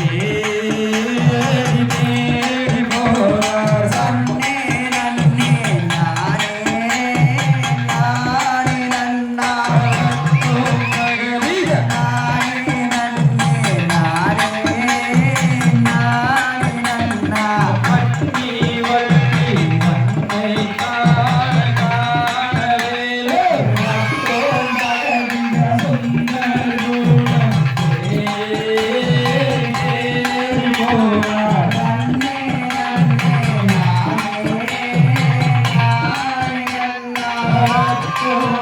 耶。Lord.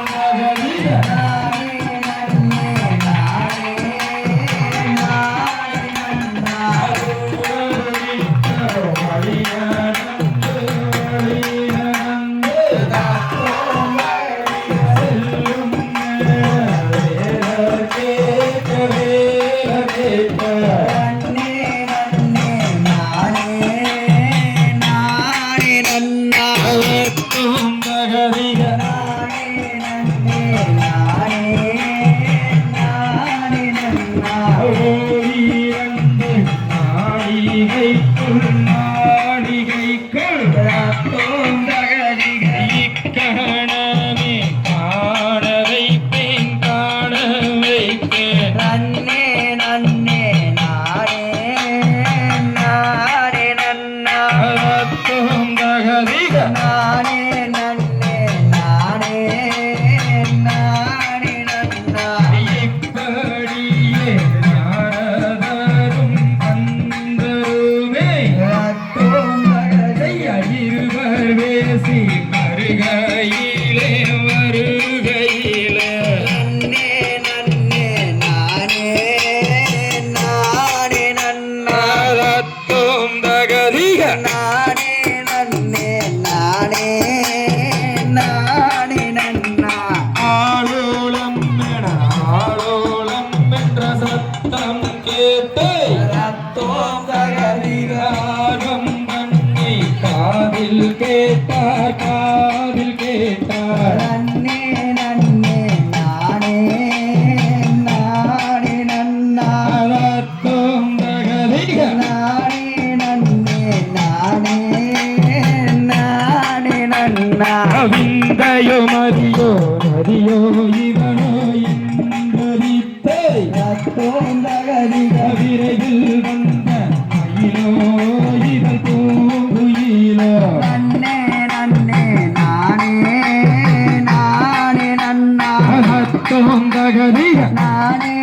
விந்தையோ மதியோ நதியோ இவனோ இந்தரித்தை விரைவில் வந்து galinha. Na areia.